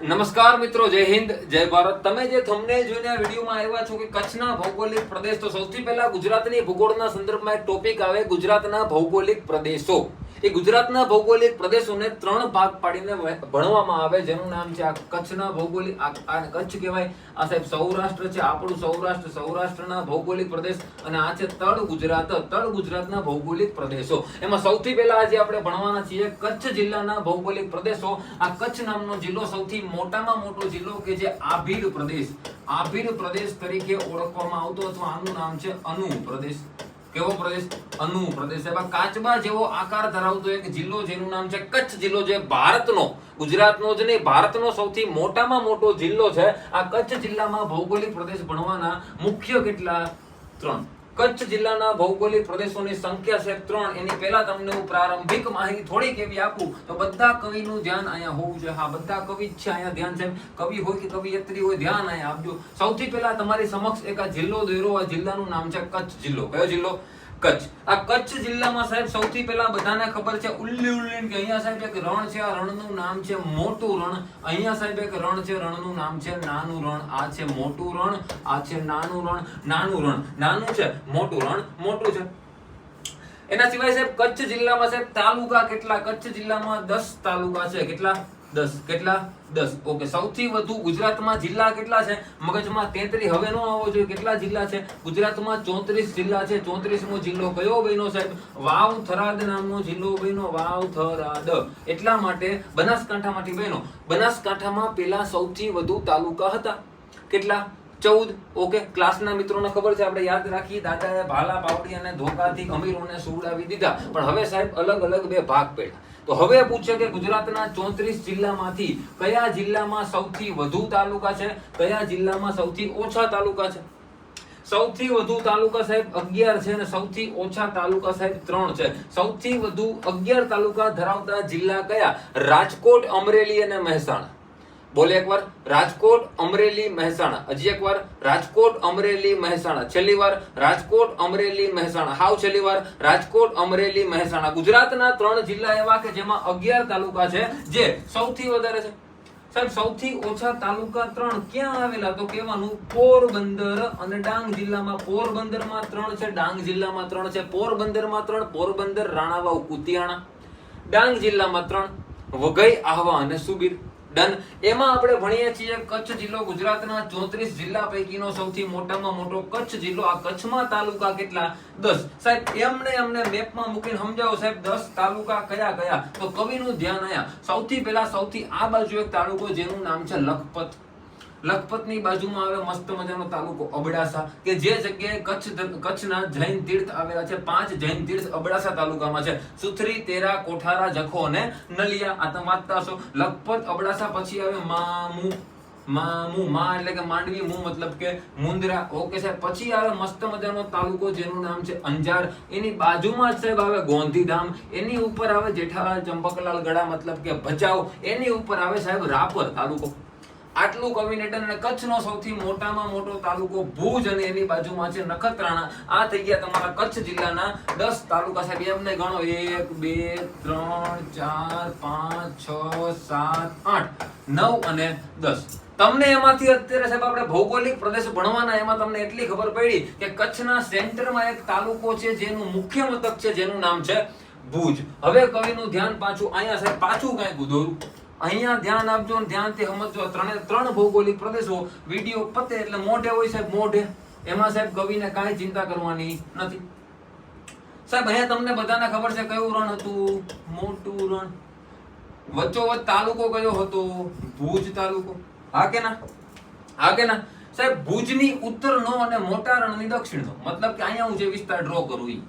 નમસ્કાર મિત્રો, જય હિન્દ, જય ભારત. તમે જે થંબનેલ જોઈને આ વિડીયોમાં આવ્યા છો કે કચ્છના ભૌગોલિક પ્રદેશ, તો સૌથી પહેલા ગુજરાતની ભૂગોળના સંદર્ભમાં એક ટોપિક આવે ગુજરાતના ભૌગોલિક પ્રદેશો. એ ગુજરાતના ભૌગોલિક પ્રદેશોને ત્રણ ભાગ પાડીને ભણવામાં આવે, જેનું નામ છે આ કચ્છના ભૌગોલિક આ કચ્છ કહેવાય. આ સાહેબ સૌરાષ્ટ્ર છે, આપણું સૌરાષ્ટ્ર, સૌરાષ્ટ્રના ભૌગોલિક પ્રદેશ, અને આ છે તળ ગુજરાત, તળ ગુજરાતના ભૌગોલિક પ્રદેશો. એમાં સૌથી પહેલા આજે આપણે ભણવાના છીએ કચ્છ જિલ્લાના ભૌગોલિક પ્રદેશો. આ કચ્છ નામનો જિલ્લો સૌથી મોટામાં મોટો જિલ્લો કે જે આભીર પ્રદેશ આભીર પ્રદેશ તરીકે ઓળખવામાં આવતો અથવા આનું નામ છે અનુ પ્રદેશ. કેવો પ્રદેશ? અનુ પ્રદેશ. સાહેબ કાચબા જેવો આકાર ધરાવતો એક જિલ્લો જેનું નામ છે કચ્છ જિલ્લો, જે ભારતનો, ગુજરાતનો જ નહીં, ભારતનો સૌથી મોટામાં મોટો જિલ્લો છે. આ કચ્છ જિલ્લામાં ભૌગોલિક પ્રદેશ ભણવાના મુખ્ય કેટલા? ત્રણ. કચ્છ જિલ્લાના ભૌગોલિક પ્રદેશોની સંખ્યા છે ત્રણ. એની પહેલા તમને હું પ્રારંભિક માહિતી થોડીક એવી આપું. તો બધા કવિનું ધ્યાન અહીંયા હોવું જોઈએ. હા, બધા કવિ જ છે અહીંયા ધ્યાન છે કવિ હોય કે કવિયત્રી હોય, ધ્યાન અહીંયા આપજો. સૌથી પહેલા તમારી સમક્ષ એક જિલ્લો દોરો આ જિલ્લાનું નામ છે કચ્છ જિલ્લો. કયો જિલ્લો? કચ્છ. આ કચ્છ જિલ્લામાં સાહેબ સૌથી પહેલા બધાને ખબર છે, ઉલ્લી ઉલ્લી કે અહીંયા સાહેબ એક રણ છે, આ રણનું નામ છે મોટું રણ. અહીંયા સાહેબ એક રણ છે, રણનું નામ છે નાનું રણ. આ છે મોટું રણ, આ છે નાનું રણ. નાનું રણ. નાનું છે, મોટું રણ. મોટું છે. એના સિવાય સાહેબ કચ્છ જિલ્લામાં સાહેબ તાલુકા કેટલા? કચ્છ જિલ્લામાં દસ તાલુકા છે. કેટલા? દસ. કેટલા? દસ. ઓકે, સૌથી વધુ ગુજરાતમાં જિલ્લા કેટલા છે? મગજમાં તેત્રીસ હવે નો આવવો જોઈએ. કેટલા જિલ્લા છે? ગુજરાતમાં ચોત્રીસ જિલ્લા છે. ચોત્રીસમો જિલ્લો કયો બન્યો સાહેબ? વાવ થરાદ નામનો જિલ્લો બન્યો. વાવ થરાદ એટલા માટે બનાસકાંઠામાંથી બન્યો. બનાસકાંઠામાં પેલા સૌથી વધુ તાલુકા હતા. કેટલા? ચૌદ. ઓકે, ક્લાસના મિત્રોને ખબર છે. આપણે યાદ રાખીએ, દાદાએ ભાલા પાવડી અને ધોકાથી અમીરોને સુવડાવી દીધા. પણ હવે સાહેબ અલગ અલગ બે ભાગ પડ્યા. તો હવે પૂછે કે ગુજરાતના ચોત્રીસ જિલ્લામાંથી કયા જિલ્લામાં સૌથી વધુ તાલુકા છે? કયા જિલ્લામાં સૌથી ઓછા તાલુકા છે? સૌથી વધુ તાલુકા સાહેબ અગિયાર છે અને સૌથી ઓછા તાલુકા સાહેબ ત્રણ છે. સૌથી વધુ અગિયાર તાલુકા ધરાવતા જિલ્લા કયા? રાજકોટ, અમરેલી અને મહેસાણા. બોલે એકવાર, રાજકોટ અમરેલી મહેસાણા. હજી એકવાર, રાજકોટ અમરેલી મહેસાણા. છેલ્લી વાર, રાજકોટ અમરેલી મહેસાણા. હાવ છેલ્લી વાર, રાજકોટ અમરેલી મહેસાણા. ગુજરાતના ત્રણ જિલ્લા એવા કે જેમાં અગિયાર તાલુકા છે, જે સૌથી વધારે છે. સાહેબ, સૌથી ઓછા તાલુકા ત્રણ ક્યાં આવેલા? તો કહેવાનું પોરબંદર અને ડાંગ જિલ્લામાં. પોરબંદરમાં ત્રણ છે, ડાંગ જિલ્લામાં ત્રણ છે. પોરબંદરમાં ત્રણ, પોરબંદર, રાણાવાવ, કુતિયાણા. ડાંગ જિલ્લામાં ત્રણ, વઘઈ, આહવા અને સુબીર. ડન. એમાં આપણે ભણીએ છીએ કચ્છ જિલ્લો ગુજરાતના ચોત્રીસ જિલ્લા પૈકીનો સૌથી મોટામાં મોટો કચ્છ જિલ્લો. આ કચ્છમાં તાલુકા કેટલા? દસ. સાહેબ, એમને એમને મેપમાં મૂકીને સમજાવો સાહેબ, દસ તાલુકા કયા કયા? તો કવિનું ધ્યાન આયા સૌથી પહેલા સૌથી આ બાજુ એક તાલુકો જેનું નામ છે લખપત. લખપતની બાજુમાં આવે મસ્ત મજાનો તાલુકો અબડાસા, કે જે જગ્યાએ કચ્છ કચ્છના જૈન તીર્થ આવેલા છે, પાંચ જૈન તીર્થ અબડાસા તાલુકામાં છે. સુથરી, તેરા, કોઠારા, જખો અને નલિયા આ તમે વાંચતા હશો. લખપત, અબડાસા, પછી આવે મામુ મામુ, મા એટલે કે માંડવી, મુ મતલબ કે મુંદરા. ઓકે સાહેબ, પછી આવે મસ્ત મજાનો તાલુકો જેનું નામ છે અંજાર. એની બાજુમાં જ સાહેબ આવે ગોંધીધામ. એની ઉપર આવે જેઠાલાલ, ચંપકલાલ ગડા મતલબ કે ભચાઉ. એની ઉપર આવે સાહેબ રાપર તાલુકો. આટલું કોમ્બિનેટર અને કચ્છનો સૌથી મોટામાં મોટો તાલુકો ભુજ અને એની બાજુમાં છે નખત્રાણા. આ થઈ ગયા તમારા કચ્છ જિલ્લાના દસ તાલુકા સાહેબ. એમને ગણો. એક, બે, ત્રણ, ચાર, પાંચ, છ, સાત, આઠ, નવ અને દસ. તમને એમાંથી અત્યારે સાહેબ આપણે ભૌગોલિક પ્રદેશ ભણવાના એમાં તમને એટલી ખબર પડી કે કચ્છના સેન્ટરમાં એક તાલુકો છે જેનું મુખ્ય મથક છે જેનું નામ છે ભુજ. હવે કવિનું ધ્યાન પાછું અહીંયા સાહેબ, પાછું કઈ દોરું અહીંયા ધ્યાન આપજો ને ધ્યાનથી સમજો ત્રણે ત્રણ ભૌગોલિક પ્રદેશો વીડિયો પતે એટલે મોઢે હોય સાહેબ, મોઢે. એમાં સાહેબ કવિને કાંઈ ચિંતા કરવાની નથી. સાહેબ, અહીંયા તમને બધાને ખબર છે કયું રણ હતું? મોટું રણ. વચ્ચોવચ્ચ તાલુકો કયો હતો? ભુજ તાલુકો. હા કે ના? હા કે ના? સાહેબ, ભુજની ઉત્તરનો અને મોટા રણની દક્ષિણનો. મતલબ કે અહીંયા હું જે વિસ્તાર ડ્રો કરું ઈ.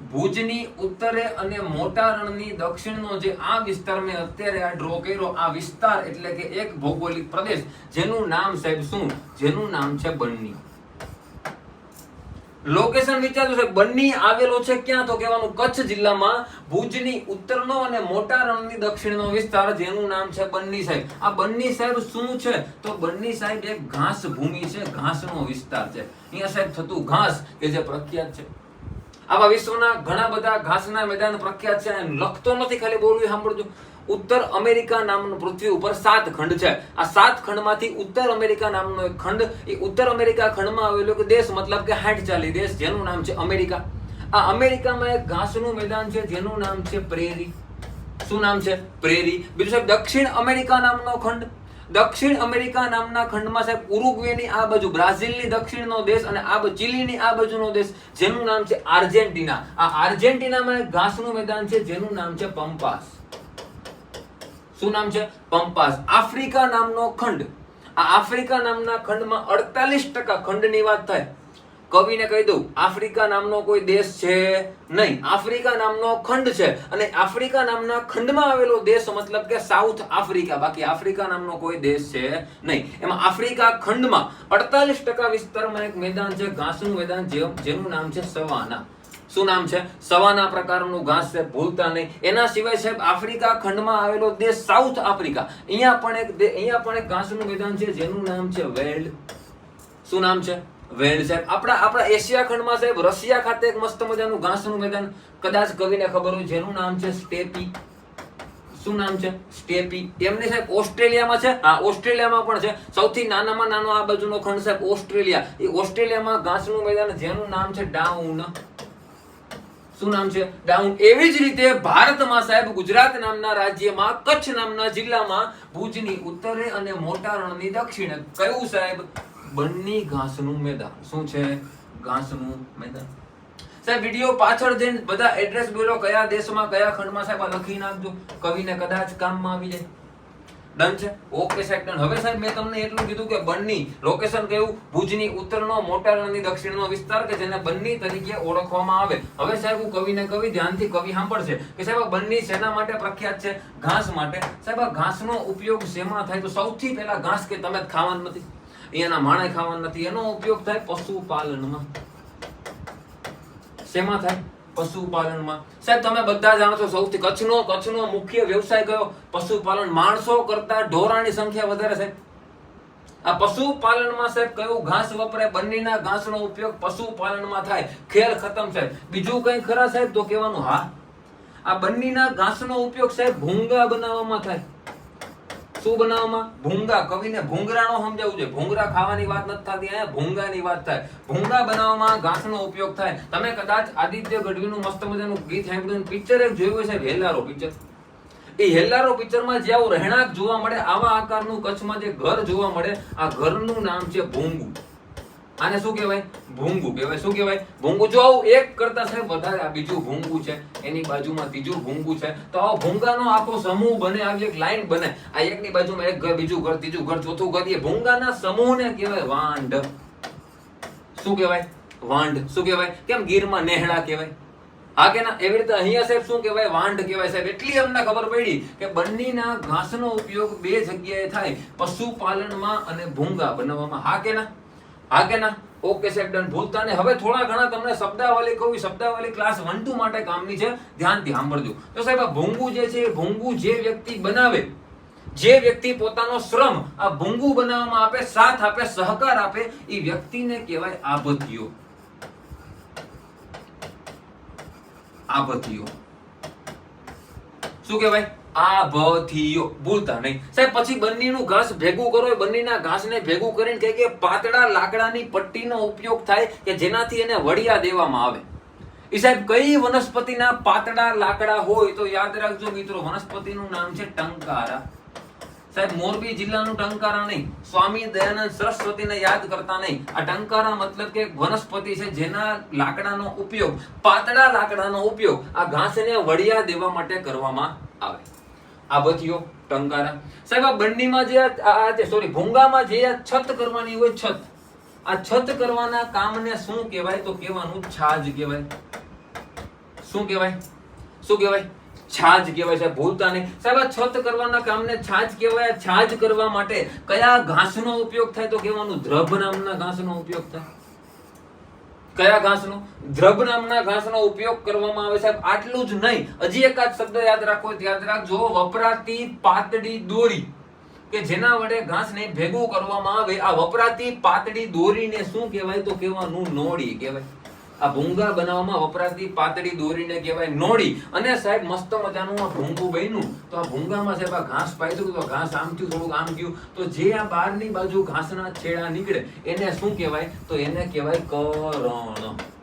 ભુજની ઉત્તરે અને મોટા રણની દક્ષિણનો જે આ વિસ્તાર મેં અત્યારે આ ડ્રો કર્યો, આ વિસ્તાર એટલે કે એક ભૌગોલિક પ્રદેશ, જેનું નામ સાહેબ શું? જેનું નામ છે બન્ની. લોકેશન વિચાર્યું છે, બન્ની આવેલો છે ક્યાં? તો કહેવાનું કચ્છ જિલ્લામાં ભુજની ઉત્તરનો અને મોટા રણની દક્ષિણનો વિસ્તાર જેનું નામ છે બન્ની સાહેબ. આ બન્ની સાહેબ શું છે? તો બન્ની સાહેબ એક ઘાસ ભૂમિ છે, ઘાસનો વિસ્તાર છે. અહીંયા સાહેબ થતું ઘાસ કે જે પ્રખ્યાત છે. આવા વિશ્વના ઘણા બધા ઘાસના મેદાન પ્રખ્યાત છે અને લખતો નથી ખાલી બોલવું સાંભળજો. ઉત્તર અમેરિકા નામનું પૃથ્વી ઉપર સાત ખંડ છે. આ સાત ખંડમાંથી ઉત્તર અમેરિકા નામનો એક ખંડ, એ ઉત્તર અમેરિકા ખંડમાં આવેલો કે દેશ, મતલબ કે હાઠ ચાલી દેશ, જેનું નામ છે અમેરિકા. આ અમેરિકામાં એક ઘાસનું મેદાન છે, જેનું નામ છે પ્રેરી. શું નામ છે? પ્રેરી. બીજું સાહેબ, દક્ષિણ અમેરિકા નામનો ખંડ. દક્ષિણ અમેરિકા નામના ખંડમાં સાહેબ, ઉરુગ્વેની આ બાજુ, બ્રાઝિલની દક્ષિણનો દેશ અને આ ચીલીની આ બાજુનો દેશ, જેનું નામ છે આર્જેન્ટિના. આ આર્જેન્ટિનામાં એક ઘાસનું મેદાન છે, જેનું નામ છે પમ્પાસ શું નામ છે? પંપાસ. આફ્રિકા નામનો ખંડ. આ આફ્રિકા નામના ખંડમાં અડતાલીસ ટકા ખંડની વાત થાય. કવિને કહી દઉં, આફ્રિકા નામનો કોઈ દેશ છે નહીં. આફ્રિકા નામનો ખંડ છે અને આફ્રિકા નામના ખંડમાં આવેલો દેશ મતલબ કે સાઉથ આફ્રિકા, બાકી આફ્રિકા નામનો કોઈ દેશ છે નહીં. એમાં આફ્રિકા ખંડમાં અડતાલીસ ટકા વિસ્તારમાં એક મેદાન છે, ઘાસનું મેદાન જેનું નામ છે સવાના. શું નામ છે? સવાના પ્રકારનું ઘાસ છે, ભૂલતા નહીં. એના સિવાય સાહેબ, આફ્રિકા ખંડમાં આવેલો દેશ સાઉથ આફ્રિકા. અહીંયા પણ એક અહીંયા પણ એક ઘાસનું મેદાન છે, જેનું નામ છે વેલ્ડ. શું નામ છે? વેલ્ડ સાહેબ, આપણા આપણા એશિયા ખંડમાં સાહેબ, રશિયા ખાતે એક મસ્ત મજાનું ઘાસનું મેદાન, કદાચ કવિને ખબર હોય, જેનું નામ છે સ્ટેપી. શું નામ છે? સ્ટેપી. એમની સાહેબ ઓસ્ટ્રેલિયામાં છે? હા, ઓસ્ટ્રેલિયામાં પણ છે. સૌથી નાનામાં નાનો આ બાજુનો ખંડ સાહેબ ઓસ્ટ્રેલિયા. એ ઓસ્ટ્રેલિયામાં ઘાસનું મેદાન, જેનું નામ છે ડાઉન. શું નામ છે? ડાઉન. એવી જ રીતે ભારતમાં સાહેબ, ગુજરાત નામના રાજ્યમાં, કચ્છ નામના જિલ્લામાં ભુજની ઉત્તરે અને મોટા રણની દક્ષિણે. કયું સાહેબ? બન્ની ઘાસનું મેદાન. શું છે ઘાસનું મેદાન? સાહેબ, વીડિયો પાછળ જઈને બધા એડ્રેસ બોલો, કયા દેશમાં, કયા ખંડમાં? સાહેબ લખી નાખજો. કવિને કદાચ કામમાં આવી જાય. ડન છે? ઓકે સાહેબ ડન હવે સાહેબ, મેં તમને એટલું કીધું કે બન્ની લોકેશન કયું? ભુજની ઉત્તરનો મોટા રણની દક્ષિણનો વિસ્તાર કે જેને બન્ની તરીકે ઓળખવામાં આવે? હવે સાહેબ, હું કવિને કવિ ધ્યાનથી કવિ સાંભળશે કે સાહેબ, આ બન્ની શેના માટે પ્રખ્યાત છે? ઘાસ માટે. સાહેબ, આ ઘાસનો ઉપયોગ શેમાં થાય? તો સૌથી પહેલા ઘાસ કે તમે જ ખાવાનું નથી? અહીંયાના માણે ખાવાનું નથી. એનો ઉપયોગ થાય પશુપાલનમાં. શેમાં થાય? પશુપાલનમાં. સાહેબ, તમે બધા જાણો છો સૌથી કચ્છનો કચ્છનો મુખ્ય વ્યવસાય કયો? પશુપાલન માણસો કરતા ઢોરાની સંખ્યા વધારે છે આ પશુપાલનમાં સાહેબ કયું ઘાસ વપરાય? બંનેના ઘાસનો ઉપયોગ પશુપાલનમાં થાય. ખેલ ખતમ સાહેબ. બીજું કઈ ખરા સાહેબ તો કહેવાનું હા. આ બંનેના ઘાસનો ઉપયોગ સાહેબ ભૂંગા બનાવવામાં થાય. શું બનાવવામાં? ભૂંગા. કવિને ભૂંગરાનો સમજાવવું જોઈએ. ભૂંગરા ખાવાની વાત નથી થતી અહીંયા. ભૂંગાની વાત થાય. ભૂંગા બનાવવામાં ઘાસનો ઉપયોગ થાય. તમે કદાચ આદિત્ય ગઢવીનું મસ્ત મજાનું ગીત સાંભળ્યું પિક્ચર એક જોયું હશે હેલારો પિક્ચર? એ હેલ્લારો પિક્ચરમાં જે આવું રહેણાંક જોવા મળે, આવા આકારનું કચ્છમાં જે ઘર જોવા મળે, આ ઘરનું નામ છે ભૂંગુ. આને શું કહેવાય? ભૂંગુ કહેવાય. શું કહેવાય? ભૂંગુ જો આવું એક કરતા સાહેબ વધારે આ બીજું ભૂંગુ છે, એની બાજુમાં ત્રીજું ભૂંગુ છે, તો આ ભૂંગાનો આખો સમૂહ બને આવી એક લાઈન બને. આ એકની બાજુમાં એક ઘર, બીજું ઘર, ત્રીજું ઘર, ચોથું ઘર, એ ભૂંગાના સમૂહને કહેવાય વાંઢ. શું કહેવાય? વાંઢ. શું કહેવાય? કેમ ગીરમાં નેહડા કહેવાય? હા કે ના? એવી રીતે અહીંયા સાહેબ શું કહેવાય? વાંઢ કહેવાય સાહેબ. એટલી અમને ખબર પડી કે બંનેના ઘાસનો ઉપયોગ બે જગ્યાએ થાય. પશુપાલનમાં અને ભૂંગા બનાવવામાં. હા કે ના? હા ના ઓકે સાહેબ ડન ભૂલતા ને હવે થોડા ઘણા તમને શબ્દાવલી કહું, શબ્દાવલી ક્લાસ વન ટુ માટે કામની છે. ધ્યાનથી સાંભળજો તો સાહેબ, આ ભૂંગું જે છે ભૂંગુ જે વ્યક્તિ બનાવે, જે વ્યક્તિ પોતાનો શ્રમ આ ભૂંગું બનાવવામાં આપે, સાથ આપે, સહકાર આપે, એ વ્યક્તિને કહેવાય આભતિયો આભતિયો શું કહેવાય? આભથીયો ભૂલતા નહીં. સાહેબ, પછી બંનેનું ઘાસ ભેગું કરો, એ બંનેના ઘાસને ભેગું કરીને કહે કે પાતળા લાકડાની પટ્ટીનો ઉપયોગ થાય કે જેનાથી એને વડિયા દેવામાં આવે. એ સાહેબ, કઈ વનસ્પતિના પાતળા લાકડા હોય તો યાદ રાખજો મિત્રો, વનસ્પતિનું નામ છે ટંકારા. સાહેબ, મોરબી જિલ્લાનું ટંકારા નહીં. સ્વામી દયાનંદ સરસ્વતીને યાદ કરતા નહીં. આ ટંકારા મતલબ કે વનસ્પતિ છે જેના લાકડાનો ઉપયોગ, પાતળા લાકડાનો ઉપયોગ આ ઘાસને વડિયા દેવા માટે કરવામાં આવે. આ બચીઓ ટંકારા સાહેબ, આ બંડીમાં જે આ- સોરી ભૂંગામાં જે આ છત કરવાની હોય છત, આ છત કરવાના કામને શું કહેવાય? તો કહેવાનું છાજ કહેવાય. શું કહેવાય? શું કહેવાય? છાજ કહેવાય છે ભૂલતા નહીં સાહેબ, આ છત કરવાના કામને છાજ કહેવાય? છાજ કરવા માટે કયા ઘાસનો ઉપયોગ થાય? તો કહેવાનું દ્રભ નામના ઘાસનો ઉપયોગ થાય. કયા ઘાસનો? દ્રભ નામના ઘાસનો ઉપયોગ કરવામાં આવે સાહેબ, આટલું જ નહીં. હજી એકાદ શબ્દ યાદ રાખો યાદ રાખજો. વપરાતી પાતળી દોરી, કે જેના વડે ઘાસને ભેગું કરવામાં આવે, આ વપરાતી પાતળી દોરીને શું કહેવાય? તો કહેવાનું નોળી કહેવાય. આ ભૂંગા બનાવવામાં વપરાતી પાતળી દોરીને કહેવાય નોળી. અને સાહેબ, મસ્ત મજાનું આ ભૂંગું બન્યું. તો આ ભૂંગામાં સાહેબ આ ઘાસ પાયતું તો ઘાસ આમ થયું, થોડુંક આમ થયું. તો જે આ બહારની બાજુ ઘાસના છેડા નીકળે, એને શું કહેવાય? તો એને કહેવાય કરણ.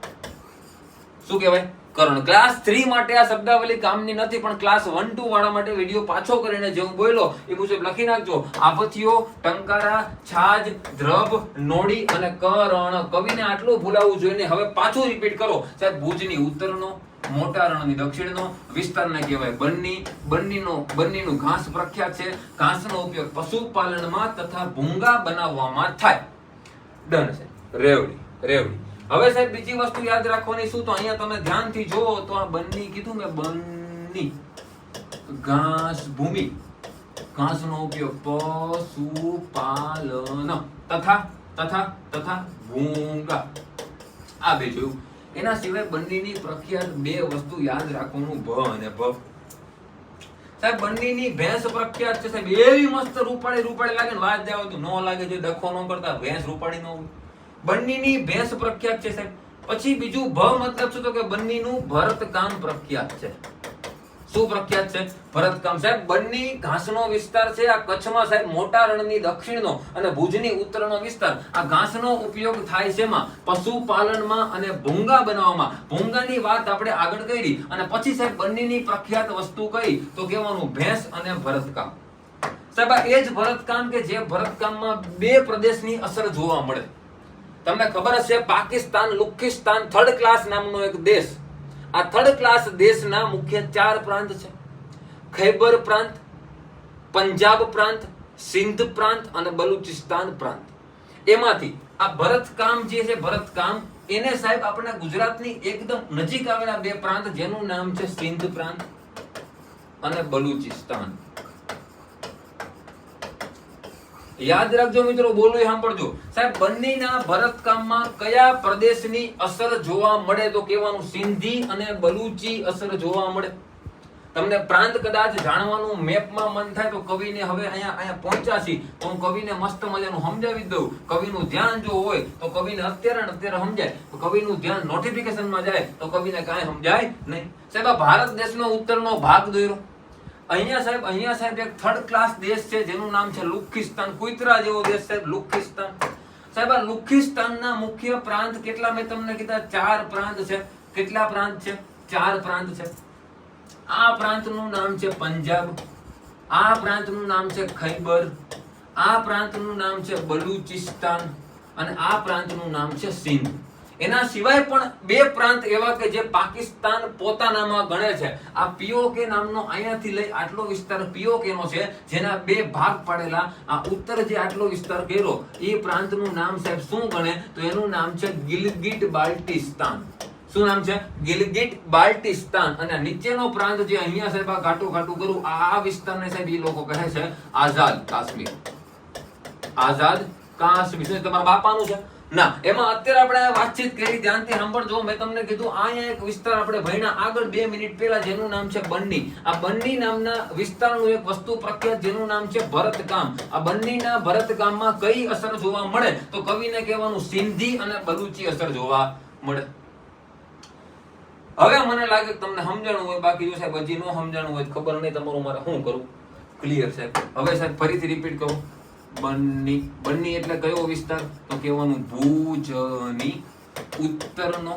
શું કહેવાય? કરણ. ક્લાસ થ્રી માટે આ શબ્દાવલી કામની નથી, પણ ક્લાસ વન ટુ વાળા માટે વીડિયો પાછો કરીને જે હું બોલ્યો, એ મુજબ લખી નાખજો. આપથીઓ ટંકારા, છાજ દ્રવ નોડી અને કરણ. કવિને આટલું ભૂલાવવું જોઈએ હવે પાછું રિપીટ કરો. સાહેબ, ભુજની ઉત્તરનો, મોટા રણની દક્ષિણનો, વિસ્તારને કહેવાય બન્ની. બન્નીનો, બન્નીનું ઘાસ પ્રખ્યાત છે. ઘાસનો ઉપયોગ પશુપાલનમાં તથા ભૂંગા બનાવવામાં થાય. ડન છે રેવડી રેવડી. હવે સાહેબ, બીજી વસ્તુ યાદ રાખવાની શું? તો અહીંયા તમે ધ્યાનથી જુઓ તો આ બન્ની કીધું મેં બન્ની ઘાસ ભૂમિ. ઘાસનો ઉપયોગ પશુપાલન તથા તથા તથા ભૂંગા. આ બે જોયું. એના સિવાય બંનેની પ્રખ્યાત બે વસ્તુ યાદ રાખવાનું ભ અને ભ સાહેબ, બંનેની ભેંસ પ્રખ્યાત છે સાહેબ. એવી મસ્ત રૂપાળી રૂપાળી લાગે ને, વાત જાવ તો ન લાગે, જો ડખો ન કરતા, ભેંસ રૂપાળી નો હોય. બંનેની ભેંસ પ્રખ્યાત છે સાહેબ. પછી બીજું ભ મતલબ શું? તો કે બંનેનું ભરતકામ પ્રખ્યાત છે. શું પ્રખ્યાત છે? ભરતકામ. સાહેબ, બંને ઘાસનો વિસ્તાર છે. આ કચ્છમાં સાહેબ મોટા રણની દક્ષિણનો અને ભુજની ઉત્તરનો વિસ્તાર. આ ઘાસનો ઉપયોગ થાય છે માં પશુપાલનમાં અને ભૂંગા બનાવવામાં. ભૂંગાની વાત આપણે આગળ કરી અને પછી સાહેબ બંનેની પ્રખ્યાત વસ્તુ કઈ? તો કહેવાનું ભેંસ અને ભરતકામ. સાહેબ એ જ ભરતકામ કે જે ભરતકામમાં બે પ્રદેશની અસર જોવા મળે. તમને ખબર હશે, પાકિસ્તાન, લુખિસ્તાન થર્ડ ક્લાસ નામનો એક દેશ. આ થર્ડ ક્લાસ દેશના મુખ્ય ચાર પ્રાંત છે. ખૈબર પ્રાંત, પંજાબ પ્રાંત, સિંધ પ્રાંત અને બલુચિસ્તાન પ્રાંત. એમાંથી આ ભરતકામ જે છે, ભરતકામ, એને સાહેબ આપણે ગુજરાતની એકદમ નજીક આવેલા બે પ્રાંત જેનું નામ છે સિંધ પ્રાંત અને બલુચિસ્તાન. યાદ રાખજો મિત્રો, બોલું એ સાંભળજો. સાહેબ, બંનેના ભરતકામમાં કયા પ્રદેશની અસર જોવા મળે? તો કહેવાનું સિંધી અને બલુચી અસર જોવા મળે. તમને પ્રાંત કદાચ જાણવાનું મેપમાં મન થાય તો કવિને હવે અહીંયા અહીંયા પહોંચ્યા છીએ. તો હું કવિને મસ્ત મજાનું સમજાવી દઉં. કવિનું ધ્યાન જો હોય, તો કવિને અત્યારે અત્યારે સમજાય. તો કવિનું ધ્યાન નોટિફિકેશનમાં જાય, તો કવિને કાંઈ સમજાય નહીં. સાહેબ ભારત દેશનો ઉત્તરનો ભાગ દોર્યો. અહીંયા સાહેબ અહીંયા સાહેબ એક થર્ડ ક્લાસ દેશ છે, જેનું નામ છે લુખિસ્તાન, કુતરા જેવો દેશ સાહેબ, લુખિસ્તાન. સાહેબ, આ લુખિસ્તાનના મુખ્ય પ્રાંત કેટલા? મેં તમને કીધા, ચાર પ્રાંત છે. કેટલા પ્રાંત છે? ચાર પ્રાંત છે. આ પ્રાંતનું નામ છે પંજાબ. આ પ્રાંતનું નામ છે ખૈબર. આ પ્રાંતનું નામ છે બલુચિસ્તાન. અને આ પ્રાંતનું નામ છે સિંધ. એના સિવાય પણ બે પ્રાંત એવા કે જે પાકિસ્તાન પોતાનામાં ગણે છે. આ પીઓકે નામનો અહીંયાથી લઈ આટલો વિસ્તાર પીઓકેનો છે, જેના બે ભાગ પાડેલા. આ ઉત્તર જે આટલો વિસ્તાર કર્યો, એ પ્રાંતનું નામ સાહેબ શું ગણે? તો એનું નામ છે ગિલગિટ બાલ્ટિસ્તાન. શું નામ છે? ગિલગિટ બાલ્ટિસ્તાન. અને નીચેનો પ્રાંત જે અહીંયા સાહેબ ઘાટું ઘાટું કરું, આ વિસ્તારને સાહેબ એ લોકો કહે છે આઝાદ કાશ્મીર. આઝાદ કાશ્મીર. તમારા બાપાનું છે? ના, એમાં અત્યારે આપણે વાતચીત કરી, ધ્યાનથી સાંભળજો મેં તમને કીધું અહીંયા એક વિસ્તાર આપણે ભણ્યા. આગળ બે મિનિટ પહેલા જેનું નામ છે બન્ની આ બન્ની નામના વિસ્તારનું એક વસ્તુ પ્રખ્યાત, જેનું નામ છે ભરતકામ. આ બન્નીના ભરતકામમાં કઈ અસર જોવા મળે? તો કવિને કહેવાનું સિંધી અને બલુચી અસર જોવા મળે. હવે મને લાગે તમને સમજાણું હોય, બાકી જો સાહેબ હજી ન સમજાણું હોય ખબર નહીં તમારું મારે શું કરવું. ક્લિયર સાહેબ. હવે સાહેબ ફરીથી રિપીટ કરું. બન્ની બન્ની એટલે કયો વિસ્તાર? તો કહેવાનું ભુજની ઉત્તરનો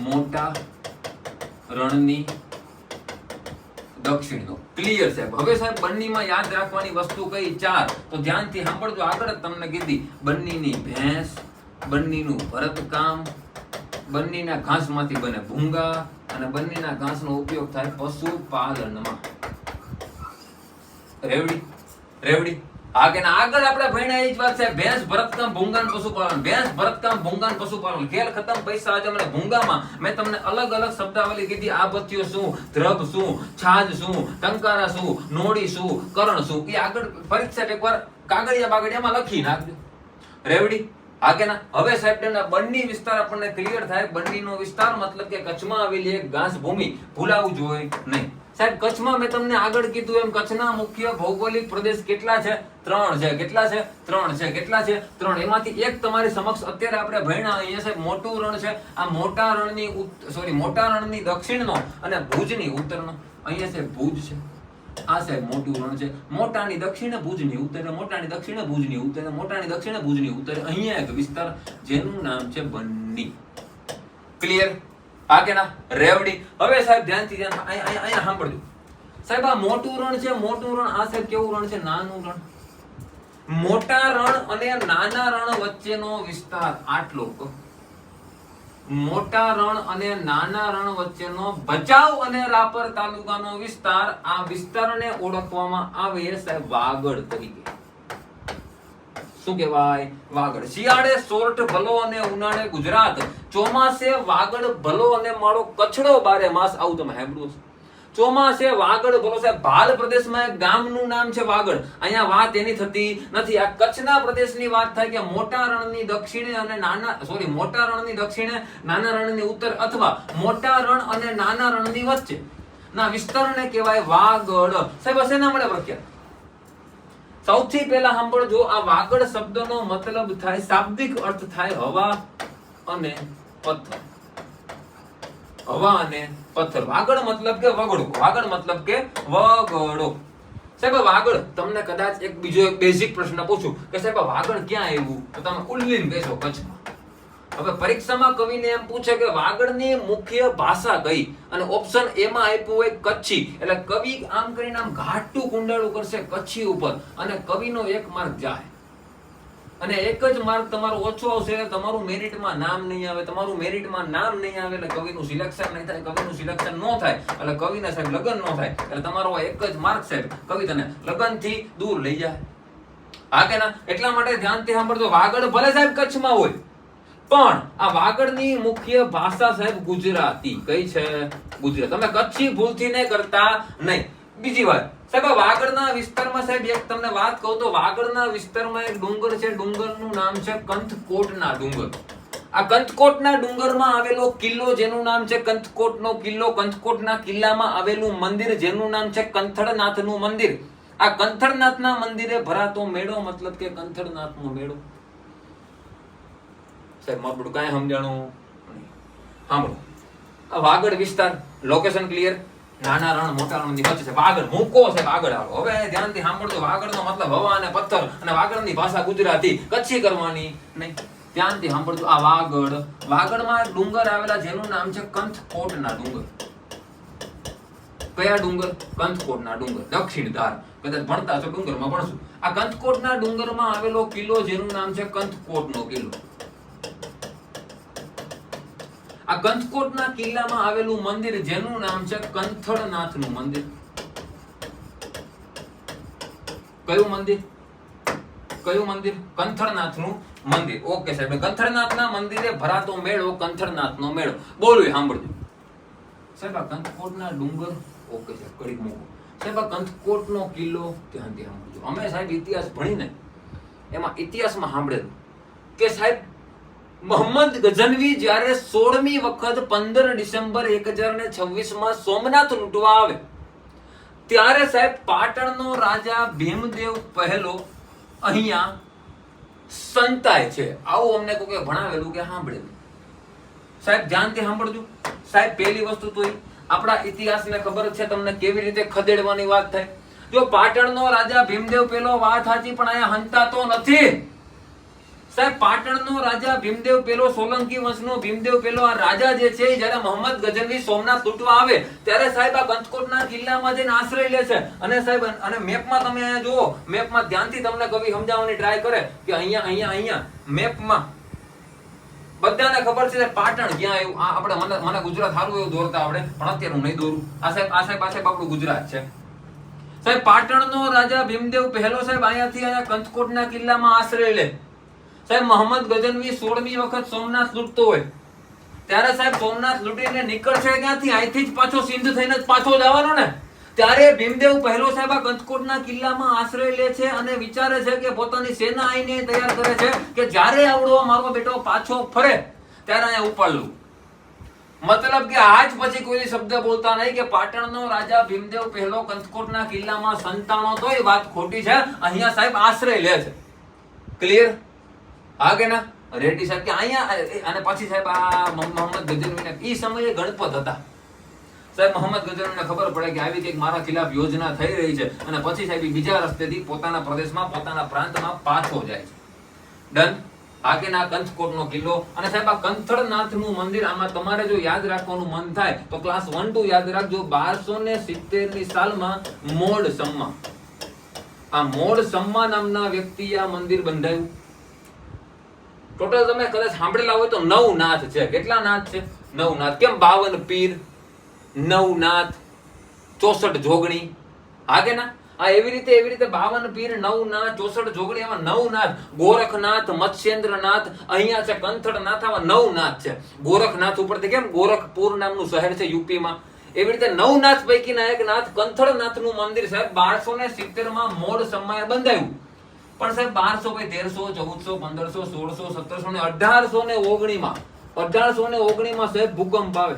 મોટા રણની દક્ષિણનો. ક્લિયર સાહેબ? હવે સાહેબ બંનીમાં યાદ રાખવાની વસ્તુ કઈ? ચાર. તો ધ્યાનથી સાંભળજો, આગળ જ તમને કીધી. બંનીની ભેંસ, બંનીનું ભરતકામ, બંનીના ઘાસમાંથી બને ભૂંગા અને બંનીના ઘાસનો ઉપયોગ થાય પશુપાલનમાં. રેવડી રેવડી? હા કે આગળ આપણે ભણ્યા એ જ વાત છે, ભેંસ ભરતકામ ભૂંગાન પશુપાલન. ભેંસ ભરતકામ ભૂંગાન પશુપાલન. ખેલ ખતમ પૈસા આજે મને ભૂંગામાં મેં તમને અલગ અલગ શબ્દાવલી કીધી. આબત્યો શું? દ્રબ શું? છાજ શું? ટંકારા શું? નોડી શું? કરણ શું? એ આગળ પરીક્ષા એકવાર કાગળિયા બાગળિયામાં લખી નાખજો. રેવડી? હા કે ના? હવે સાહેબ તેના બંની વિસ્તાર આપણને ક્લિયર થાય. બંનીનો વિસ્તાર મતલબ કે કચ્છમાં આવેલી એક ઘાસ ભૂમિ ભૂલાવું જોઈએ નહીં. સાહેબ, કચ્છમાં મેં તમને આગળ કીધું એમ કચ્છના મુખ્ય ભૌગોલિક પ્રદેશ કેટલા છે? ત્રણ છે. કેટલા છે? ત્રણ છે. કેટલા છે? ત્રણ. એમાંથી એક તમારી સમક્ષ અત્યારે આપણે ભણ્યા અહીંયા સાહેબ, મોટું રણ છે. આ મોટા રણની સોરી મોટા રણની દક્ષિણનો અને ભુજની ઉત્તરનો. અહીંયા છે ભુજ છે. આ સાહેબ, મોટું રણ છે. મોટાની દક્ષિણે ભુજની ઉત્તરે, મોટાની દક્ષિણે ભુજની ઉત્તરે, મોટાની દક્ષિણે ભુજની ઉત્તરે. અહીંયા એક વિસ્તાર જેનું નામ છે બન્ની. ક્લિયર આ કે ના, રેવડી. હવે સાહેબ ધ્યાનથી ધ્યાન અહીંયા- અહીંયા સાંભળજો. સાહેબ, આ મોટું રણ છે, મોટું રણ, આ સાહેબ કેવું રણ છે? નાનું રણ. મોટા રણ અને નાના રણ વચ્ચેનો વિસ્તાર આટલો મોટા રણ અને નાના રણ વચ્ચેનો ભચાઉ અને રાપર તાલુકાનો વિસ્તાર આ વિસ્તારને ઓળખવામાં આવે સાહેબ વાગડ તરીકે. શું કહેવાય? વાગડ. શિયાળે સોરઠ ભલો અને ઉનાળે ગુજરાત. ચોમાસે વાગડ ભલો અને માળો કચડો બારે માસ. આવું તમે સાંભળ્યું ચોમાસે વાગડ ભલો છે. ભાલ પ્રદેશમાં એક ગામનું નામ છે વાગડ. અહીંયા વાત એની થતી નથી. આ કચ્છના પ્રદેશની વાત થાય કે મોટા રણની દક્ષિણે અને નાના સોરી મોટા રણની દક્ષિણે, નાના રણની ઉત્તર અથવા મોટા રણ અને નાના રણની વચ્ચે. ના વિસ્તારને કહેવાય વાગડ. સાહેબ, હશે ના મળે પ્રખ્યાત? સૌથી પહેલા સાંભળજો આ વાગડ શબ્દનો મતલબ થાય, શાબ્દિક અર્થ થાય હવા અને પથ્થર. હવા અને પથ્થર. વાગડ મતલબ કે વગડો. વાગડ મતલબ કે વગડો. સાહેબ વાગડ, તમને કદાચ એક બીજો એક બેઝિક પ્રશ્ન પૂછું કે સાહેબ વાગડ ક્યાં આવ્યું? તો તમે ઉલ્લીન કહેશો કચ્છમાં. હવે પરીક્ષામાં કવિને એમ પૂછે કે વાગડની મુખ્ય ભાષા કઈ? અને ઓપ્શન એમાં આપ્યું હોય કચ્છી. એટલે કવિ આમ કરીને આમ ઘાટું કુંડાળું કરશે કચ્છી ઉપર. અને કવિનો એક માર્ક જાય. અને એક જ માર્ક તમારો ઓછો આવશે એટલે તમારું મેરિટમાં નામ નહીં આવે. તમારું મેરિટમાં નામ નહીં આવે એટલે કવિનું સિલેક્શન નહીં થાય. કવિનું સિલેક્શન ન થાય. એટલે કવિને સાહેબ લગ્ન ન થાય. એટલે તમારો એક જ માર્ક સાહેબ. કવિ તને લગ્નથી દૂર લઈ જાય. હા કે ના? એટલા માટે ધ્યાનથી સાંભળજો. વાગડ ભલે સાહેબ કચ્છમાં હોય. પણ આ વાગડની મુખ્ય ભાષા સાહેબ ગુજરાતી. કઈ છે? ગુજરાત. તમે કચ્છી ભૂલથી નહીં કરતા નહીં. બીજી વાત. સાહેબ વાગડના વિસ્તારમાં સાહેબ એક તમને વાત કહું તો વાગડના વિસ્તારમાં એક ડુંગર છે. ડુંગરનું નામ છે કંથકોટના ડુંગર. આ કંથકોટના ડુંગરમાં આવેલો કિલ્લો જેનું નામ છે કંથકોટનો કિલ્લો. કંથકોટના કિલ્લામાં આવેલું મંદિર જેનું નામ છે કંથળનાથનું મંદિર. આ કંથળનાથના મંદિરે ભરાતો મેળો મતલબ કે કંથળનાથનો મેળો. સાહેબ, મારું કાંઈ સમજાણું સાંભળો. વાગડ વિસ્તાર લોકેશન ક્લિયર નાના રણ, મોટા રણની વચ્ચે વાગડ મૂકો છે વાગડ આવો હવે ધ્યાનથી સાંભળજો, વાગડનો મતલબ હવા અને પથ્થર અને વાગડની ભાષા ગુજરાતી. કચ્છી કરવાની નહીં. ધ્યાનથી સાંભળજો, આ વાગડ. વાગડમાં ડુંગર આવેલા, જેનું નામ છે કંથકોટના ડુંગર. કયા ડુંગર? કંથકોટના ડુંગર. દક્ષિણ ધાર. કદાચ ભણતા છો ડુંગરમાં ભણશું. આ કંથકોટના ડુંગરમાં આવેલો કિલ્લો, જેનું નામ છે કંથકોટનો કિલ્લો. આ કંથકોટના કિલ્લામાં આવેલું મંદિર, જેનું નામ છે કંથળનાથનું મંદિર. કયું મંદિર? કયું મંદિર? કંથળનાથનું મંદિર. ઓકે સાહેબ કંથળનાથના મંદિરે ભરાતો મેળો કંથળનાથનો મેળો. બોલું સાંભળજો. સાહેબ, આ કંથકોટના ડુંગર, ઓકે સાહેબ, કડીક મૂકો. સાહેબ, આ કંથકોટનો કિલ્લો, ધ્યાનથી સાંભળજો. અમે સાહેબ ઇતિહાસ ભણીને, એમાં ઇતિહાસમાં સાંભળેલું કે સાહેબ મોહમ્મદ ગઝનવી જ્યારે સોળમી વખત પંદર ડિસેમ્બર એક હજાર ને છવ્વીસમાં સોમનાથ લૂંટવા આવે, ત્યારે સાહેબ પાટણનો રાજા ભીમદેવ પહેલો અહીંયા સંતાય છે. આવું અમને કોઈ ભણાવેલું કે સાંભળેલું? સાહેબ ધ્યાનથી સાંભળજો. સાહેબ, પહેલી વસ્તુ તો આપણા ઇતિહાસને ખબર છે તમને કેવી રીતે ખદેડવાની વાત થાય. જો પાટણનો રાજા ભીમદેવ પેલો વાત સાચી, પણ અહીંયા હંતાતો નથી. સાહેબ, પાટણનો રાજા ભીમદેવ પેલો, સોલંકી વંશનો ભીમદેવ પેલો, આ રાજા જે છે જ્યારે મોહમ્મદ ગજનવી સોમનાથ લૂંટવા આવે, ત્યારે સાહેબ આ કંથકોટના કિલ્લામાં જઈને આશ્રય લે છે. અને સાહેબ, અને મેપમાં તમે અહીંયા જુઓ, મેપમાં ધ્યાનથી તમને કવિ સમજાવવાની ટ્રાય કરે કે અહીંયા અહીંયા અહીંયા, મેપમાં. બધાને ખબર છે પાટણ ક્યાં આવ્યું આ આપણે મને મને ગુજરાત સારું એવું દોરતા આવડે, પણ અત્યારે હું નહીં દોરું. આ સાહેબ આ સાહેબ આ સાહેબ આપણું ગુજરાત છે. સાહેબ, પાટણનો રાજા ભીમદેવ પહેલો સાહેબ અહીંયાથી અહીંયા કંથકોટના કિલ્લામાં આશ્રય લે. સાહેબ, મોહમ્મદ ગજનવી સોળમી વખત સોમનાથ લૂંટતો હોય. ત્યારે સાહેબ, સોમનાથ લૂંટીને નીકળશે ક્યાંથી? અહીંથી જ પાછો સિંધ થઈને જ પાછો જવાનો ને? ત્યારે ભીમદેવ પહેલો સાહેબ આ કંથકોટના કિલ્લામાં આશ્રય લે છે અને વિચારે છે કે પોતાની સેના આઈને તૈયાર કરે છે કે જ્યારે આવડો મારો બેટો પાછો ફરે, ત્યારે અહીંયા ઉપાડલું. મતલબ કે આજ પછી કોઈ શબ્દ બોલતા નહીં કે પાટણનો રાજા ભીમદેવ પહેલો કંથકોટના કિલ્લામાં સંતાણો તો એ વાત ખોટી છે. અહીંયા સાહેબ આશ્રય લે છે. ક્લિયર હા કે ના? રેડ્ડી સાહેબ કે અહીંયા અને પછી સાહેબ આ મોહમ્મદ ગજનવીને એ સમયે ગણપત હતા. સાહેબ, મોહમ્મદ ગજનવીને ખબર પડે કે આવી કંઈક મારા ખિલાફ યોજના થઈ રહી છે અને પછી સાહેબ બીજા રસ્તેથી પોતાના પ્રદેશમાં, પોતાના પ્રાંતમાં પાછો જાય છે. ડન? આગેના કંથકોટનો કિલ્લો. અને સાહેબ, આ કંથળનાથનું મંદિર, આમાં તમારે જો યાદ રાખવાનું મન થાય, તો ક્લાસ વન ટુ યાદ રાખજો, બારસો ને સિત્તેરની સાલમાં મોડ સમમાં આ મોડ સમ્મા નામના વ્યક્તિએ આ મંદિર બંધાયું. ટોટલ તમે કદાચ સાંભળેલા હોય તો નવ નાથ છે. કેટલા નાથ છે? નવ નાથ. કેમ? બાવન પીર, નવ નાથ, ચોસઠ જોગણી. આગે ના? આ એવી રીતે એવી રીતે બાવન પીર, નવ નાથ, ચોસઠ જોગણી, આમાં નવ નાથ. ગોરખનાથ, મત્સ્યેન્દ્રનાથ, અહીંયા છે કંથળનાથ આવા નવ નાથ છે. ગોરખનાથ ઉપરથી કેમ? ગોરખપુર નામનું શહેર છે યુપીમાં. એવી રીતે નવનાથ પૈકીના એક નાથ કંથળનાથનું મંદિર સાહેબ બારસો ને સિત્તેરમાં મોડ સમયે બંધાયું. પણ સાહેબ, બારસો ભાઈ, તેરસો, ચૌદસો, પંદરસો, સોળસો, સત્તરસો ને અઢારસો ને ઓગણીમાં અઢારસો ને ઓગણીમાં સાહેબ ભૂકંપ આવે.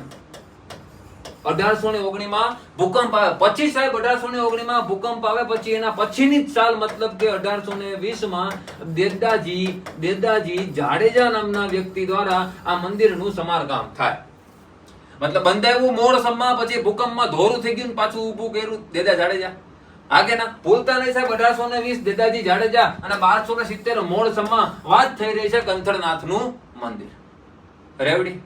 અઢારસો ને ઓગણીમાં ભૂકંપ આવે. પછી સાહેબ અઢારસો ને ઓગણીમાં ભૂકંપ આવે, પછી એના પછીની જ સાલ મતલબ કે અઢારસો ને વીસમાં દેદાજી દેદાજી જાડેજા નામના વ્યક્તિ દ્વારા આ મંદિરનું સમારકામ થાય. મતલબ બંધાયું મોડ સમમાં પછી ભૂકંપમાં ધોરું થઈ ગયું પાછું ઊભું કર્યું દેદા જાડેજા. આગે ના ભૂલતા નહીં સાહેબ, અઢારસો ને વીસ દેદાજી જાડેજા અને બારસો ને સિત્તેર મોડ સમા વાત થઈ રહી છે કંથળનાથનું મંદિર. રેવડી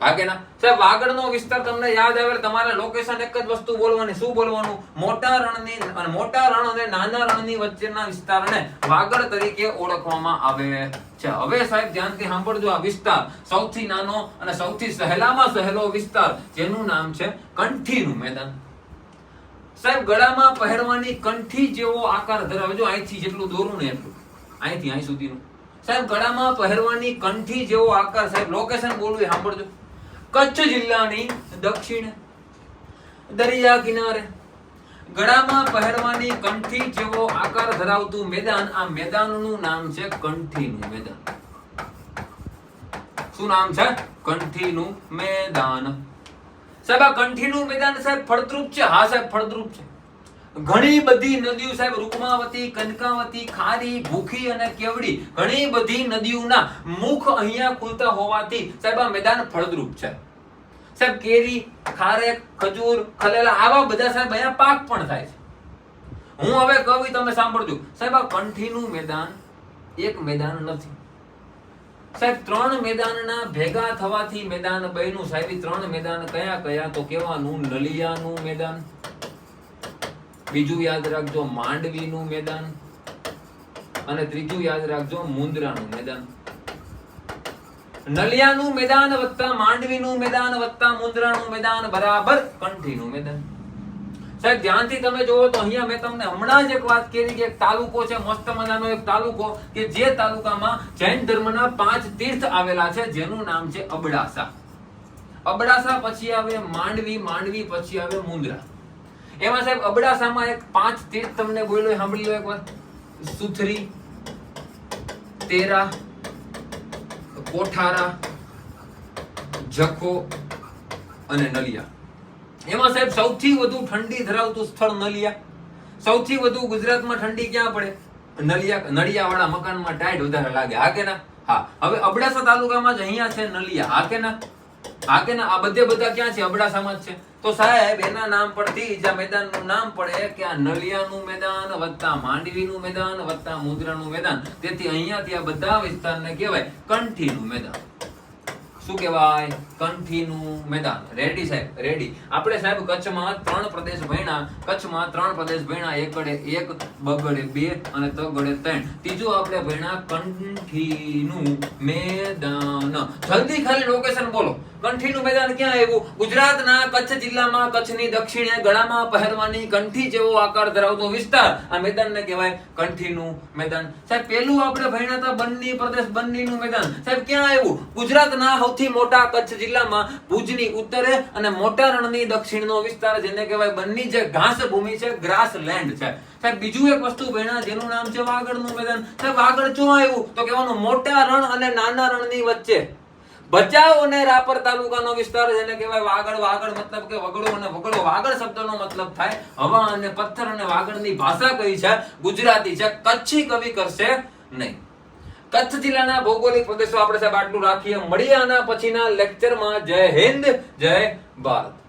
આગે ના સાહેબ વાગડનો વિસ્તાર તમને યાદ આવે તમારે લોકેશન એક જ વસ્તુ બોલવાની. શું બોલવાનું? મોટા રણની અને મોટા રણ અને નાના રણની વચ્ચેના વિસ્તારને વાગડ તરીકે ઓળખવામાં આવે છે. હવે સાહેબ, ધ્યાનથી સાંભળજો આ વિસ્તાર. સૌથી નાનો અને સૌથી સહેલામાં સહેલો વિસ્તાર જેનું નામ છે કંઠીનું મેદાન. સાહેબ, ગળામાં પહેરવાની કંઠી જેવો આકાર ધરાવે. જો અહીંથી જેટલું દોરું ને એટલું. અહીંથી, અહીં સુધીનું. સાહેબ, ગળામાં પહેરવાની કંઠી જેવો આકાર. સાહેબ લોકેશન બોલવું સાંભળજો. કચ્છ જિલ્લાની દક્ષિણ, દરિયા કિનારે. ગળામાં પહેરવાની કંઠી જેવો આકાર ધરાવતું મેદાન, આ મેદાનનું નામ છે કંઠીનું મેદાન. શું નામ છે? કંઠીનું મેદાન. સાહેબ, આ કંઠીનું મેદાન સાહેબ ફળદ્રુપ છે. હા સાહેબ, ફળદ્રુપ છે. ઘણી બધી નદીઓ સાહેબ, રૂકમાવતી, કનકાવતી, ખારી, ભૂખી અને કેવડી ઘણી બધી નદીઓના મુખ અહીંયા ખુલતા હોવાથી સાહેબ, આ મેદાન ફળદ્રુપ છે. સાહેબ, કેરી, ખારેક, ખજૂર, ખલેલા આવા બધા સાહેબ અહીંયા પાક પણ થાય છે. હું હવે કહું તમે સાંભળજો. સાહેબ, આ કંઠીનું મેદાન એક મેદાન નથી. સાહેબ, ત્રણ મેદાનના ભેગા થવાથી મેદાન બન્યું. સાહેબ ત્રણ મેદાન કયા કયા? તો કેવાનું નલિયાનું મેદાન. બીજું યાદ રાખજો, માંડવીનું મેદાન. અને ત્રીજું યાદ રાખજો, મુંદ્રાનું મેદાન. નલિયાનું મેદાન વત્તા માંડવીનું મેદાન વત્તા મુંદ્રાનું મેદાન બરાબર કંઠીનું મેદાન. સાહેબ, ધ્યાનથી તમે જોવો તો અહીંયા મેં તમને હમણાં જ એક વાત કરી કે એક તાલુકો છે, મસ્ત મજાનો એક તાલુકો કે જે તાલુકામાં જૈન ધર્મના પાંચ તીર્થ આવેલા છે, જેનું નામ છે અબડાસા. અબડાસા પછી આવે માંડવી માંડવી પછી આવે મુંદ્રા. એમાં સાહેબ, અબડાસામાં એક પાંચ તીર્થ તમને બોલ્યો સાંભળી લો એકવાર સુથરી, તેરા, કોઠારા, જખો અને નલિયા. એમાં સાહેબ સૌથી વધુ ઠંડી ધરાવતું સ્થળ નલિયા. સૌથી વધુ ગુજરાતમાં ઠંડી ક્યાં પડે? નલિયા નળિયા વાળા મકાનમાં ટાઈટ વધારે લાગે. હા કે ના? હા. હવે અબડાસા તાલુકામાં જ અહીંયા છે નલિયા. હા કે ના? હા કે ના? આ બધે બધા ક્યાં છે? અબડાસામાં જ છે. તો સાહેબ, એના નામ પરથી જ આ મેદાનનું નામ પડે કે આ નલિયાનું મેદાન વત્તા માંડવીનું મેદાન વત્તા મુદ્રાનું મેદાન. તેથી અહીંયાથી આ બધા વિસ્તારને કહેવાય કંઠીનું મેદાન. શું કહેવાય? કંઠીનું મેદાન. રેડી સાહેબ? રેડી આપણે, સાહેબ, કચ્છમાં ત્રણ પ્રદેશ ભણ્યા. કચ્છમાં ત્રણ પ્રદેશ ભણ્યા. એકડે એક, બગડે બે અને તગડે ત્રણ. ત્રીજું આપણે ભણ્યા કંઠીનું મેદાન. જલ્દી ખાલી લોકેશન બોલો. કંઠીનું મેદાન ક્યાં આવ્યું? ગુજરાતના કચ્છ જિલ્લામાં, કચ્છની દક્ષિણે ગળામાં પહેરવાની કંઠી જેવો આકાર ધરાવતો વિસ્તાર. આ મેદાનને કહેવાય કંઠીનું મેદાન. સાહેબ પેલું આપણે ભણ્યા હતા બન્ની પ્રદેશ બન્નીનું મેદાન. સાહેબ, ક્યાં આવ્યું? ગુજરાતના સૌથી મોટા કચ્છ જિલ્લામાં ભુજની ઉત્તરે અને મોટા રણની દક્ષિણનો વિસ્તાર, જેને કહેવાય બન્ની જે ઘાસ ભૂમિ છે ગ્રાસ લેન્ડ છે. સાહેબ, બીજું એક વસ્તુ ભણ્યા જેનું નામ છે વાગડનું મેદાન. સાહેબ, વાગડ ક્યાં આવ્યું? તો કહેવાનું મોટા રણ અને નાના રણની વચ્ચે. ભચાઉ અને રાપર તાલુકાનો વિસ્તાર, જેને કહેવાય વાગડ વાગડ મતલબ કે વગડો અને વગડો. વાગડ શબ્દનો મતલબ થાય હવા અને પથ્થર અને વાગડની ભાષા કઈ છે? ગુજરાતી છે. કચ્છી કવિ કરશે નહીં. કચ્છ જિલ્લાના ભૌગોલિક પ્રદેશો આપણે સાહેબ આટલું રાખીએ. મળીએ આના પછીના લેક્ચરમાં જય હિન્દ, જય ભારત.